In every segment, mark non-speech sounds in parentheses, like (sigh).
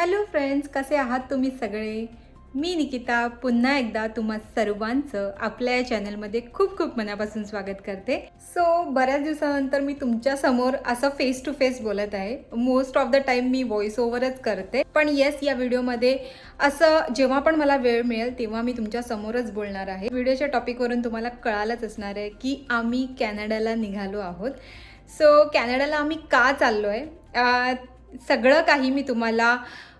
Hello friends कसे आहात तुम्ही सगळे? मी निकिता पुन्हा एकदा तुम्हा सर्वांचं आपल्या या चॅनलमध्ये खूप खूप मनापासून स्वागत करते. सो बऱ्याच दिवसानंतर मी तुमच्यासमोर असं फेस टू फेस बोलत आहे. मोस्ट ऑफ द टाइम मी व्हॉइस ओव्हरच करते. पण येस या व्हिडिओमध्ये असं जेव्हा पण मला वेळ मिळेल तेव्हा मी तुमच्या समोरच बोलणार आहे. व्हिडिओच्या टॉपिकवरून तुम्हाला कळालंच असणार आहे की आम्ही कॅनडाला निघालो आहोत. सो कॅनडाला आम्ही का चाललो आहे सगळं काही मी तुम्हाला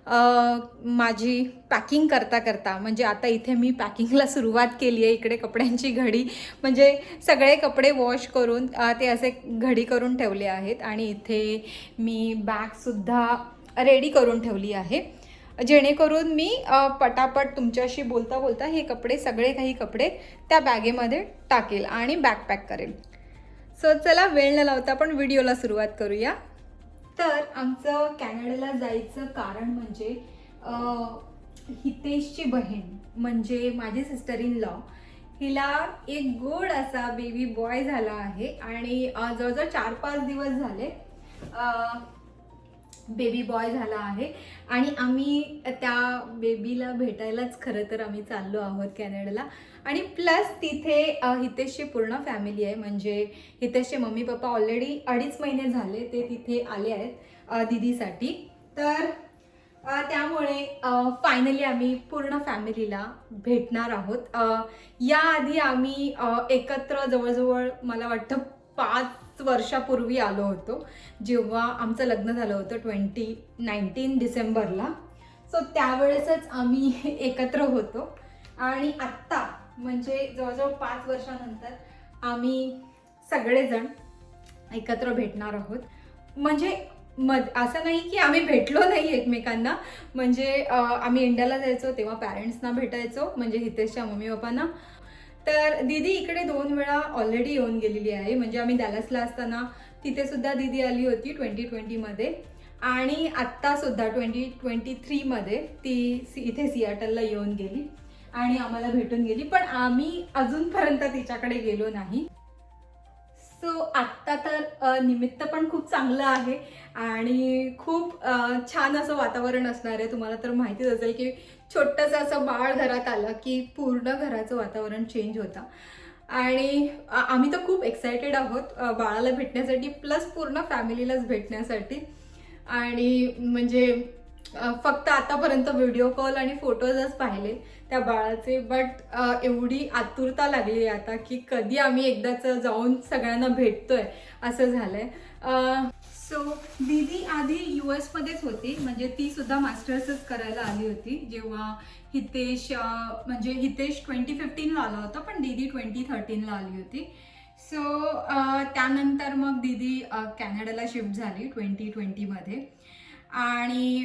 माझी पॅकिंग करता करता म्हणजे आता इथे मी पॅकिंगला सुरुवात केली आहे इकडे कपड्यांची घडी म्हणजे सगळे कपडे वॉश करून ते असे घडी करून ठेवले आहेत आणि इथे मी बॅगसुद्धा रेडी करून ठेवली आहे. जेणेकरून मी पटापट तुमच्याशी बोलता बोलता हे कपडे सगळे काही कपडे त्या बॅगेमध्ये टाकेल आणि बॅकपॅक करेल. सो चला वेळ न लावता आपण व्हिडिओला सुरुवात करूया. तर आमचं कॅनडाला जायचं कारण म्हणजे हितेशची बहीण म्हणजे माझी सिस्टर इन लॉ हिला एक गोड असा बेबी बॉय झाला आहे आणि जवळजवळ चार पाच दिवस झाले बेबी बॉय झाला आहे. आणि आम्ही त्या बेबीला भेटायलाच खरं तर आम्ही चाललो आहोत कॅनडाला. आणि प्लस तिथे हितेशची पूर्ण फॅमिली आहे. म्हणजे हितेशचे मम्मी पप्पा ऑलरेडी अडीच महिने झाले ते तिथे आले आहेत दिदीसाठी दीदीसाठी. तर त्यामुळे फायनली आम्ही पूर्ण फॅमिलीला भेटणार आहोत. याआधी आम्ही एकत्र जवळजवळ मला वाटतं पाच वर्षापूर्वी आलो होतो. जेव्हा आमचं लग्न झालं होतं ट्वेंटी नाईन्टीन डिसेंबरला. सो त्यावेळेसच आम्ही (laughs) एकत्र होतो. आणि आत्ता म्हणजे जवळजवळ पाच वर्षानंतर आम्ही सगळेजण एकत्र भेटणार आहोत. म्हणजे मद असं नाही की आम्ही भेटलो नाही एकमेकांना. म्हणजे आम्ही इंडियाला जायचो तेव्हा पॅरेंट्सना भेटायचो म्हणजे हितेशच्या मम्मी पप्पांना तर दीदी इकडे दोन वेळा ऑलरेडी येऊन गेलेली आहे. म्हणजे आम्ही दॅलसला असताना तिथे सुद्धा दीदी आली होती ट्वेंटी ट्वेंटीमध्ये आणि आत्तासुद्धा ट्वेंटी ट्वेंटी थ्रीमध्ये ती सी इथे सियाटलला येऊन गेली. आणि आम्हाला भेटून गेली. पण आम्ही अजूनपर्यंत तिच्याकडे गेलो नाही. सो आत्ता तर निमित्त पण खूप चांगलं आहे आणि खूप छान असं वातावरण असणार आहे. तुम्हाला तर माहितीच असेल की छोटंसं असं बाळ घरात आलं की पूर्ण घराचं वातावरण चेंज होतं. आणि आम्ही तर खूप एक्सायटेड आहोत बाळाला भेटण्यासाठी प्लस पूर्ण फॅमिलीलाच भेटण्यासाठी. आणि म्हणजे फक्त आतापर्यंत व्हिडिओ कॉल आणि फोटोजच पाहिले. त्या बाळाचे. बट एवढी आतुरता लागली आता की कधी आम्ही एकदाच जाऊन सगळ्यांना भेटतोय असं झालंय. सो दीदी आधी यू एसमध्येच होती. म्हणजे ती सुद्धा मास्टर्सच करायला आली होती. जेव्हा हितेश म्हणजे हितेश ट्वेंटी फिफ्टीनला आला होता पण दीदी ट्वेंटी थर्टीनला आली होती. सो त्यानंतर मग दीदी कॅनडाला शिफ्ट झाली ट्वेंटी ट्वेंटीमध्ये आणि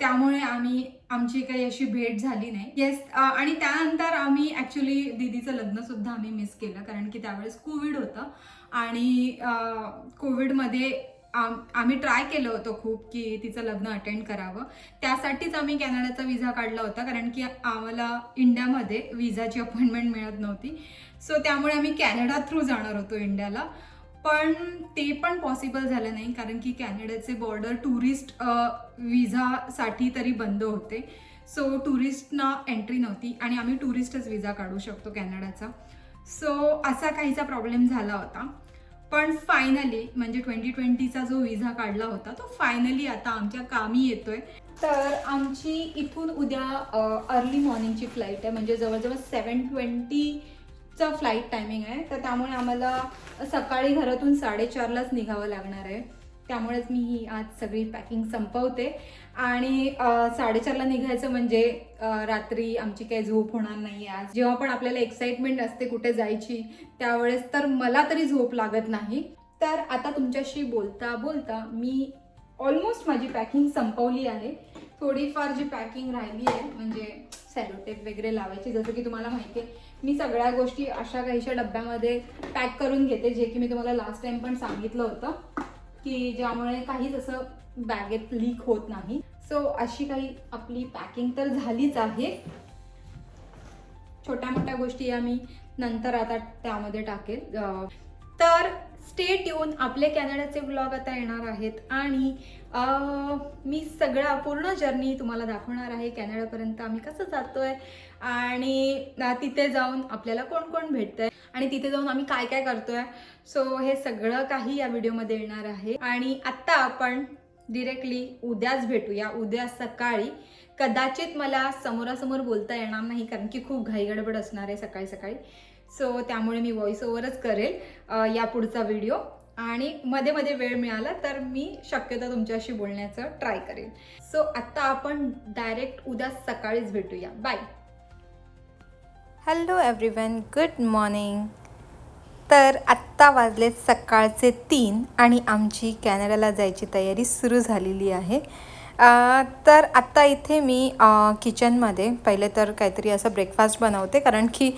त्यामुळे आम्ही आमची काही अशी भेट झाली नाही. येस आणि त्यानंतर आम्ही ॲक्च्युली दीदीचं लग्नसुद्धा आम्ही मिस केलं कारण की त्यावेळेस कोविड होतं. आणि कोविडमध्ये आम- आम्ही ट्राय केलं होतं खूप की तिचं लग्न अटेंड करावं. त्यासाठीच आम्ही कॅनडाचा विजा काढला होता कारण की आम्हाला इंडियामध्ये विजाची अपॉइंटमेंट मिळत नव्हती. सो त्यामुळे आम्ही कॅनडा थ्रू जाणार होतो इंडियाला. पण ते पण पॉसिबल झालं नाही कारण की कॅनडाचे बॉर्डर टुरिस्ट विझासाठी तरी बंद होते. सो टुरिस्टना एंट्री नव्हती आणि आम्ही टुरिस्टच विजा काढू शकतो कॅनडाचा. सो असा काहीचा प्रॉब्लेम झाला होता. पण फायनली म्हणजे ट्वेंटी ट्वेंटीचा जो विझा काढला होता तो फायनली आता आमच्या कामी येतोय. तर आमची इथून उद्या अर्ली मॉर्निंगची फ्लाईट आहे. म्हणजे जवळजवळ सेवन ट्वेंटी चं फ्लाईट टायमिंग आहे. तर त्यामुळे आम्हाला सकाळी घरातून साडेचारलाच निघावं लागणार आहे. त्यामुळेच मी ही आज सगळी पॅकिंग संपवते. आणि साडेचारला निघायचं म्हणजे रात्री आमची काही झोप होणार नाही आज. जेव्हा पण आपल्याला एक्साइटमेंट असते कुठे जायची त्यावेळेस तर मला तरी झोप लागत नाही. तर आता तुमच्याशी बोलता बोलता मी ऑलमोस्ट माझी पॅकिंग संपवली आहे. थोडीफार जी पॅकिंग राहिली आहे म्हणजे सॅलोटेप वगैरे लावायची जसं की तुम्हाला माहिती आहे मी सगळ्या गोष्टी अशा काहीशा डब्यामध्ये पॅक करून घेते जे की मी तुम्हाला लास्ट टाइम पण सांगितलं होतं की ज्यामुळे काहीच असं बॅगेत लीक होत नाही. सो अशी काही आपली पॅकिंग तर झालीच आहे. छोट्या मोठ्या गोष्टी मी नंतर आता त्यामध्ये टाकेल. तर स्टेट येऊन आपले कॅनडाचे ब्लॉग आता येणार आहेत. आणि मी सगळा पूर्ण जर्नी तुम्हाला दाखवणार आहे. कॅनडापर्यंत आम्ही कसं जातोय आणि तिथे जाऊन आपल्याला कोण कोण भेटतंय आणि तिथे जाऊन आम्ही काय काय करतोय. सो हे सगळं काही या व्हिडिओमध्ये येणार आहे. आणि आत्ता आपण डिरेक्टली उद्याच भेटूया. उद्या सकाळी कदाचित मला समोरासमोर बोलता येणार नाही कारण की खूप घाई गडबड असणार आहे सकाळी सकाळी सो त्यामुळे मी व्हॉइस ओव्हरच करेल या पुढचा व्हिडिओ आणि मध्ये मध्ये वेळ मिळाला तर मी शक्यतो तुमच्याशी बोलण्याचं ट्राय करेन सो आत्ता आपण डायरेक्ट उद्या सकाळीच भेटूया. Bye hello everyone good morning तर आत्ता वाजले सकाळचे तीन आणि आमची कॅनडाला जायची तयारी सुरू झालेली आहे. तर आत्ता इथे मी किचनमध्ये पहिले तर काहीतरी असं ब्रेकफास्ट बनवते कारण की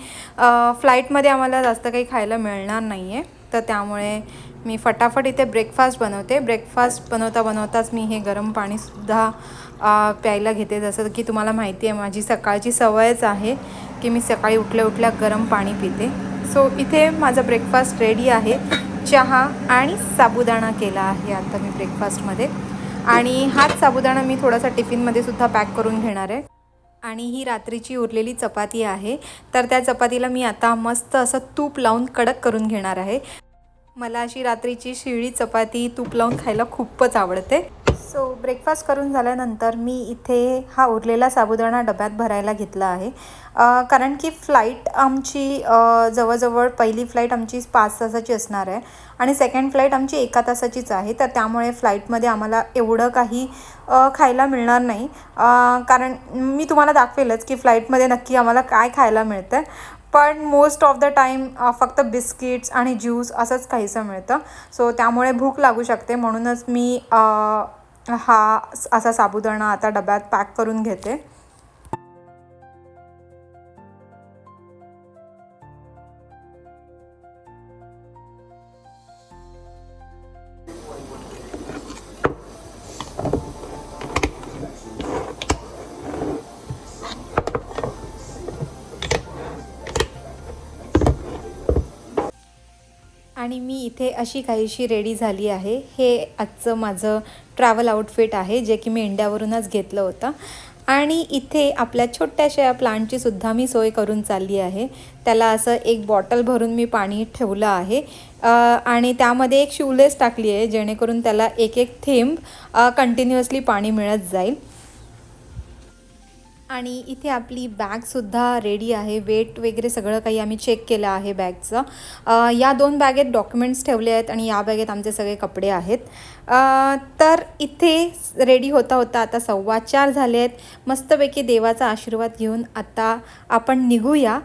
फ्लाईटमध्ये आम्हाला जास्त काही खायला मिळणार नाही आहे तर त्यामुळे मी फटाफट इथे ब्रेकफास्ट बनवते. ब्रेकफास्ट बनवता बनवताच मी हे गरम पाणीसुद्धा प्यायला घेते. जसं की तुम्हाला माहिती आहे माझी सकाळची सवयच आहे की मी सकाळी उठल्या उठल्या गरम पाणी पिते. सो इथे माझा ब्रेकफास्ट रेडी आहे. चहा आणि साबुदाणा केला आहे आता मी ब्रेकफास्टमध्ये आणि हाच साबुदाणा मी थोडासा टिफिनमध्ये सुद्धा पॅक करून घेणार आहे. आणि ही रात्रीची उरलेली चपाती आहे. तर त्या चपातीला मी आता मस्त असं तूप लावून कडक करून घेणार आहे. मला अशी रात्रीची शिळी चपाती तूप लावून खायला खूपच आवडते. सो ब्रेकफास्ट करून झाल्यानंतर मी इथे हा उरलेला साबुदाणा डब्यात भरायला घेतला आहे. कारण की फ्लाईट आमची जवळजवळ पहिली फ्लाईट आमची पाच तासाची असणार आहे. आणि सेकंड फ्लाईट आमची एका तासाचीच आहे तर त्यामुळे फ्लाईटमध्ये आम्हाला एवढं काही खायला मिळणार नाही. कारण मी तुम्हाला दाखवेलच की फ्लाईटमध्ये नक्की आम्हाला काय खायला मिळतं पण मोस्ट ऑफ द टाईम फक्त बिस्किट्स आणि ज्यूस असंच काहीसं मिळतं. सो त्यामुळे भूक लागू शकते. म्हणूनच मी हा असा साबुदाणा आता डब्यात पॅक करून घेते. आणि मी इथे अशी काहीशी रेडी झाली आहे. हे आजचं माझं ट्रॅव्हल आउटफिट आहे जे की मी इंडियावरूनच घेतलं होतं. आणि इथे आपल्या छोट्याशा प्लांटची सुद्धा मी सोय करून चालली आहे. त्याला असं एक बॉटल भरून मी पाणी ठेवलं आहे. आणि त्यामध्ये एक शिवलेस टाकली आहे जेणेकरून त्याला एक एक थेंब कंटिन्युअसली पाणी मिळत जाईल. आणि इथे आपली बॅगसुद्धा रेडी आहे. वेट वगैरे सगळं काही आम्ही चेक केलं आहे बॅगचं या दोन बॅगेत डॉक्युमेंट्स ठेवले आहेत आणि या बॅगेत आमचे सगळे कपडे आहेत. तर इथे रेडी होता होता आता सव्वा चार झाले आहेत. मस्तपैकी देवाचा आशीर्वाद घेऊन आता आपण निघूया.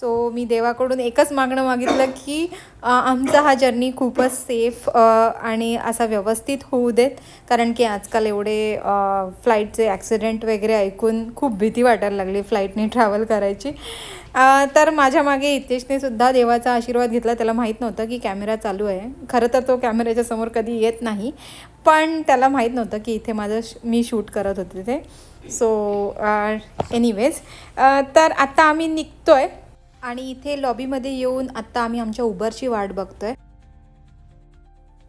सो मी देवाकडून एकच मागणं मागितलं की आमचा हा जर्नी खूपच सेफ आणि असा व्यवस्थित होऊ देत. कारण की आजकाल एवढे फ्लाईटचे ॲक्सिडेंट वगैरे ऐकून खूप भीती वाटायला लागली फ्लाईटने ट्रॅव्हल करायची. तर माझ्या मागे हितेशने सुद्धा देवाचा आशीर्वाद घेतला. त्याला माहीत नव्हतं की कॅमेरा चालू आहे. खरं तर तो कॅमेऱ्याच्या समोर कधी येत नाही. पण त्याला माहीत नव्हतं की इथे माझं श- मी शूट करत होते ते सो एनिवेज तर आत्ता आम्ही निघतो आहे आणि इथे लॉबीमध्ये येऊन आत्ता आम्ही आमच्या उबरची वाट बघतोय.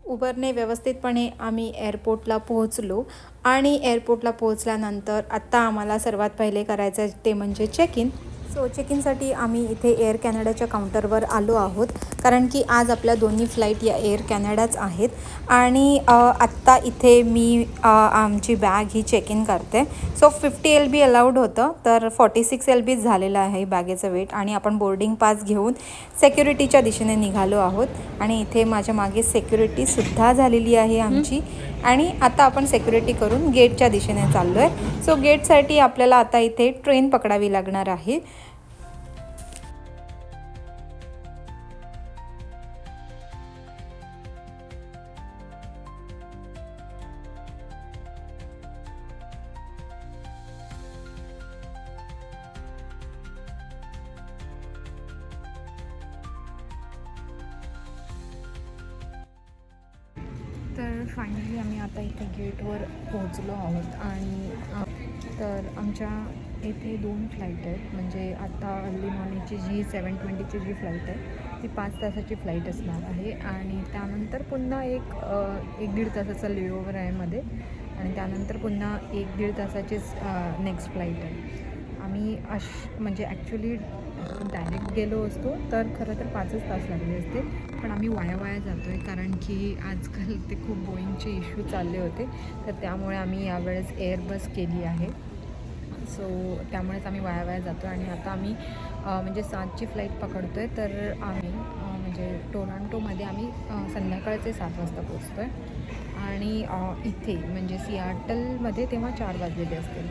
उबरने व्यवस्थितपणे आम्ही एअरपोर्टला पोहोचलो आणि एअरपोर्टला पोहोचल्यानंतर आत्ता आम्हाला सर्वात पहिले करायचं आहे ते म्हणजे चेक इन सो चेक इनसाठी आम्ही इथे एअर कॅनडाच्या काउंटरवर आलो आहोत. कारण की आज आपल्या दोन्ही फ्लाईट या एअर कॅनडाच आहेत. आणि आत्ता इथे मी आमची बॅग ही चेक इन करते. So fifty L B allowed होतं. तर फॉर्टी सिक्स एल बीच झालेलं आहे बॅगेचं वेट आणि आपण बोर्डिंग पास घेऊन सेक्युरिटीच्या दिशेने निघालो आहोत. आणि इथे माझ्या मागे सेक्युरिटीसुद्धा झालेली आहे आमची. आणि आता आपण सेक्युरिटी करून गेटच्या दिशेने चाललो आहे सो गेटसाठी आपल्याला आता इथे ट्रेन पकडावी लागणार आहे. फायनली आम्ही आता इथे गेटवर पोहोचलो आहोत आणि तर आमच्या इथे दोन फ्लाईट आहेत. म्हणजे आत्ता अर्ली मॉर्निंगची जी सेवन ट्वेंटीची जी फ्लाईट आहे ती पाच तासाची फ्लाईट असणार आहे. आणि त्यानंतर पुन्हा एक एक दीड तासाचा लिओवर आहे मध्ये. आणि त्यानंतर पुन्हा एक दीड तासाचीच नेक्स्ट फ्लाईट आहे. आम्ही अश म्हणजे ॲक्च्युली डायरेक्ट गेलो असतो तर खरं तर पाचच तास लागले असते पण आम्ही वाया वाया जातो आहे कारण की आजकाल ते खूप बोईंगचे इश्यू चालले होते. तर त्यामुळे आम्ही यावेळेस एअरबस केली आहे. सो त्यामुळेच आम्ही वाया वाया जातो आणि आता आम्ही म्हणजे सातची फ्लाईट पकडतो आहे तर आम्ही म्हणजे टोरांटोमध्ये आम्ही संध्याकाळचे सात वाजता पोचतो आहे आणि इथे म्हणजे सियाटलमध्ये तेव्हा चार वाजलेले असतील.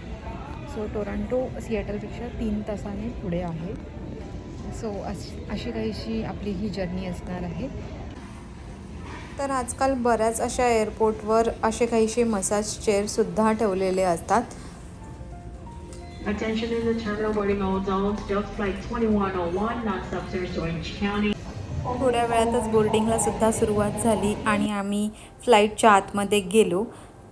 सो टोरांटो सियाटलपेक्षा तीन तासाने पुढे आहे. सो अश काहीशी आपली ही जर्नी असणार आहे. तर आजकाल बऱ्याच अशा एअरपोर्टवर असे काहीसे मसाज चेअरसुद्धा ठेवलेले असतात. Attention in the terminal boarding all zones, Delta Flight 2101, non-stop service to Orange County. थोड्या वेळातच बोर्डिंगला सुद्धा सुरुवात झाली आणि आम्ही फ्लाईटच्या आतमध्ये गेलो.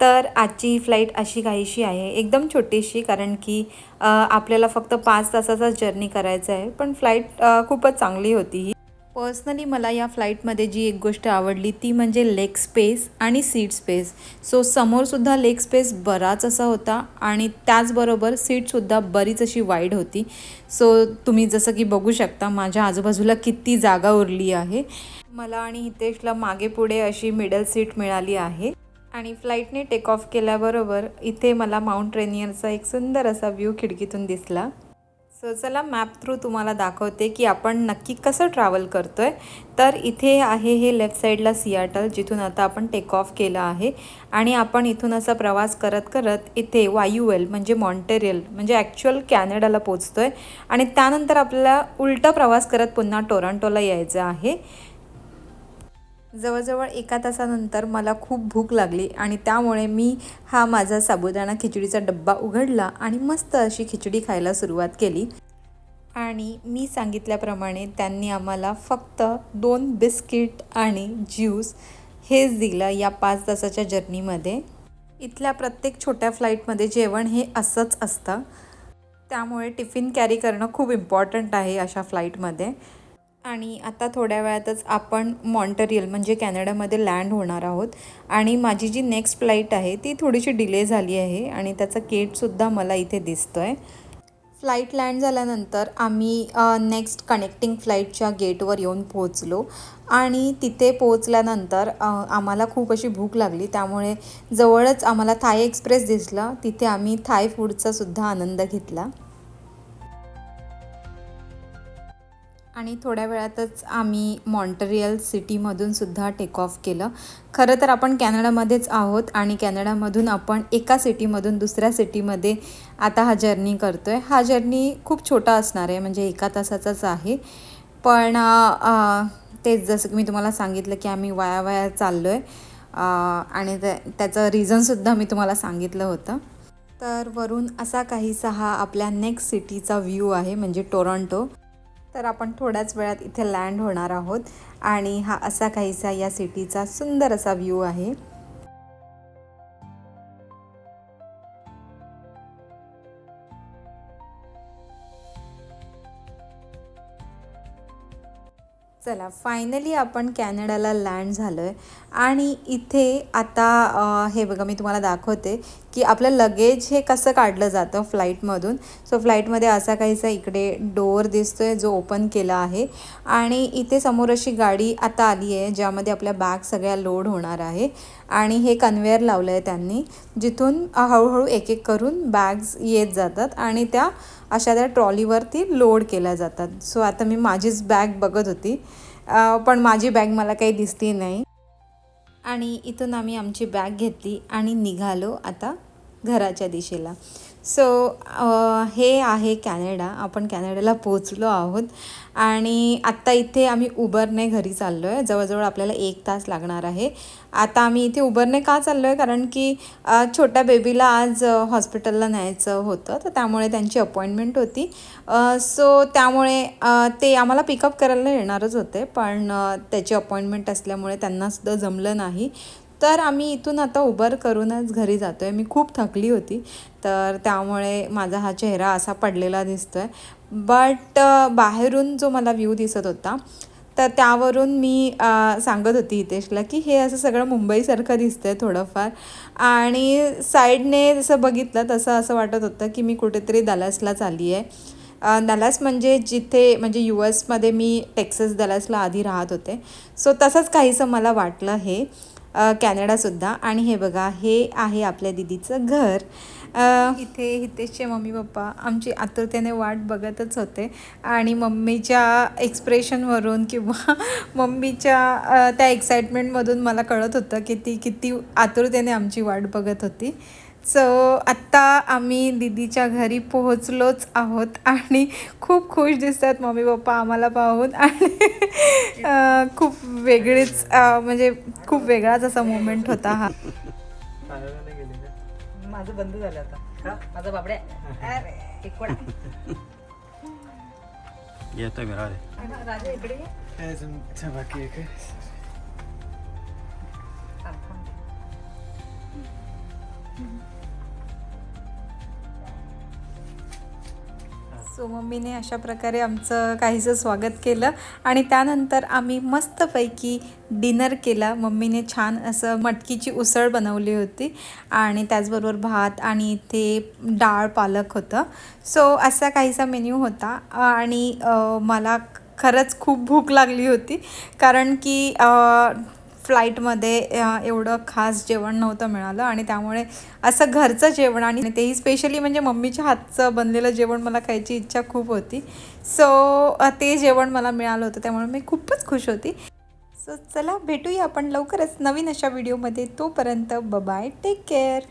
तर आजची ही फ्लाईट अशी काहीशी आहे एकदम छोटीशी कारण की आपल्याला फक्त पाच तासाचा जर्नी करायचा आहे पण फ्लाईट खूपच चांगली होती ही. पर्सनली मला या फ्लाईटमध्ये जी एक गोष्ट आवडली ती म्हणजे लेग स्पेस आणि सीट स्पेस सो समोरसुद्धा लेग स्पेस बराच असा होता आणि त्याचबरोबर सीटसुद्धा बरीच अशी वाईड होती. सो तुम्ही जसं की बघू शकता माझ्या आजूबाजूला किती जागा उरली आहे. मला आणि हितेशला मागे पुढे अशी मिडल सीट मिळाली आहे. आणि फ्लाईटने टेक ऑफ केल्याबरोबर इथे मला माउंट रेनियरचा एक सुंदर असा व्ह्यू खिडकीतून दिसला. सो चला मॅप थ्रू तुम्हाला दाखवते की आपण नक्की कसं ट्रॅव्हल करतो आहे तर इथे आहे हे लेफ्ट साईडला सियाटल जिथून आता आपण टेक ऑफ केलं आहे. आणि आपण इथून असा प्रवास करत करत इथे वायुवेल म्हणजे मॉन्टेरियल म्हणजे ॲक्च्युअल कॅनडाला पोचतो आहे आणि त्यानंतर आपल्याला उलटा प्रवास करत पुन्हा टोरांटोला यायचं आहे. जवळजवळ एका तासानंतर मला खूप भूक लागली आणि त्यामुळे मी हा माझा साबुदाणा खिचडीचा डब्बा उघडला आणि मस्त अशी खिचडी खायला सुरुवात केली. आणि मी सांगितल्याप्रमाणे त्यांनी आम्हाला फक्त दोन बिस्किट आणि ज्यूस हेच दिलं या पाच तासाच्या जर्नीमध्ये. इथल्या प्रत्येक छोट्या फ्लाईटमध्ये जेवण हे असंच असतं. त्यामुळे टिफिन कॅरी करणं खूप इम्पॉर्टंट आहे अशा फ्लाईटमध्ये. आणि आता थोड्या वेळातच आपण मॉन्टरियल म्हणजे कॅनडामध्ये लँड होणार आहोत. आणि माझी जी नेक्स्ट फ्लाईट आहे ती थोडीशी डिले झाली आहे आणि त्याचा गेटसुद्धा मला इथे दिसतो आहे फ्लाईट लँड झाल्यानंतर आम्ही नेक्स्ट कनेक्टिंग फ्लाईटच्या गेटवर येऊन पोहोचलो. आणि तिथे पोहोचल्यानंतर आम्हाला खूप अशी भूक लागली. त्यामुळे जवळच आम्हाला थाय एक्सप्रेस दिसला. तिथे आम्ही थाय फूडचा सुद्धा आनंद घेतला. आणि थोड्या वेळातच आम्ही मॉन्टरियल सिटीमधून सुद्धा टेक ऑफ केलं. खरं तर आपण कॅनडामध्येच आहोत आणि कॅनडामधून आपण एका सिटीमधून दुसऱ्या सिटीमध्ये आता हा जर्नी करतो आहे हा जर्नी खूप छोटा असणार आहे म्हणजे एका तासाचाच आहे. पण तेच जसं की मी तुम्हाला सांगितलं की आम्ही वाया वाया चाललो आहे आणि त्या त्याचं रिझनसुद्धा मी तुम्हाला सांगितलं होतं. तर वरून असा काहीसा हा आपल्या नेक्स्ट सिटीचा व्ह्यू आहे म्हणजे टोरंटो. तर आपण थोड्याच वेळात इथे लँड होणार आहोत. आणि हा असा काहीसा या सिटीचा सुंदर असा व्ह्यू आहे. चला फायनली आपण कॅनडाला लँड झालो आहे आणि इथे आता हे बघा मी तुम्हाला दाखवते की आपलं लगेज हे कसं काढलं जातं फ्लाईटमधून. सो फ्लाईटमध्ये असा काहीसा इकडे डोअर दिसतो आहे जो ओपन केला आहे. आणि इथे समोर अशी गाडी आता आली आहे ज्यामध्ये आपल्या बॅग सगळ्या लोड होणार आहे. आणि हे कन्वेअर लावलं आहे त्यांनी जिथून हळूहळू एक एक करून बॅग्स येत जातात आणि त्या अशा त्या ट्रॉलीवरती लोड केल्या जातात. सो आता मी माझीच बॅग बघत होती. पण माझी बॅग मला काही दिसती नाही. आणि इथून आम्ही आमची बॅग घेतली आणि निघालो आता घराच्या दिशेला. सो हे आहे कॅनडा. आपण कॅनडाला पोचलो आहोत. आणि आत्ता इथे आम्ही उबरने घरी चाललो आहे जवळजवळ आपल्याला एक तास लागणार आहे. आता आम्ही इथे उबरने का चाललो आहे कारण की छोट्या बेबीला आज हॉस्पिटलला न्यायचं होतं. तर त्यामुळे त्यांची अपॉइंटमेंट होती. सो त्यामुळे ते आम्हाला पिकअप करायला येणारच होते. पण त्याची अपॉइंटमेंट असल्यामुळे त्यांनासुद्धा जमलं नाही. तर आम्ही इथून आता उबर करूनच घरी जातो आहे मी खूप थकली होती तर त्यामुळे माझा हा चेहरा असा पडलेला दिसतो आहे बट बाहेरून जो मला व्ह्यू दिसत होता तर त्यावरून मी सांगत होती हितेशला की हे असं सगळं मुंबईसारखं दिसतं आहे थोडंफार. आणि साईडने जसं बघितलं तसं असं वाटत होतं की मी कुठेतरी दलासला आली आहे दलास म्हणजे जिथे म्हणजे यू एसमध्ये मी टेक्सस दलासला आधी राहत होते. सो तसंच काहीसं मला वाटलं हे. कॅनडासुद्धा. आणि हे बघा हे आहे आपल्या दिदीचं घर. इथे हितेशचे मम्मी पप्पा आमची आतुरतेने वाट बघतच होते. आणि मम्मीच्या एक्सप्रेशनवरून किंवा (laughs) मम्मीच्या त्या एक्साइटमेंटमधून मला कळत होतं की ती किती आतुरतेने आमची वाट बघत होती. सो आत्ता आम्ही दिदीच्या घरी पोहोचलोच आहोत आणि खूप खुश दिसतात मम्मी पप्पा आम्हाला पाहून. आणि खूप वेगळीच म्हणजे खूप वेगळाच असा मोमेंट होता हा. माझं बंद झालं आता. माझा बाबड्या. कोणा येतोय मी राहू राजा इकडे. बाकी सो मम्मीने अशा प्रकारे आमचं काहीसं स्वागत केलं आणि त्यानंतर आम्ही मस्तपैकी डिनर केला. मम्मीने छान असं मटकीची उसळ बनवली होती आणि त्याचबरोबर भात आणि इथे डाळ पालक होतं. सो असा काहीसा मेन्यू होता आणि मला खरंच खूप भूक लागली होती. कारण की फ्लाईटमध्ये एवढं खास जेवण नव्हतं मिळालं आणि त्यामुळे असं घरचं जेवण आणि तेही स्पेशली म्हणजे मम्मीच्या हातचं बनलेलं जेवण मला खायची इच्छा खूप होती. सो ते जेवण मला मिळालं होतं त्यामुळे मी खूपच खुश होती. सो चला भेटूया आपण लवकरच नवीन अशा व्हिडिओमध्ये तोपर्यंत बाय टेक केअर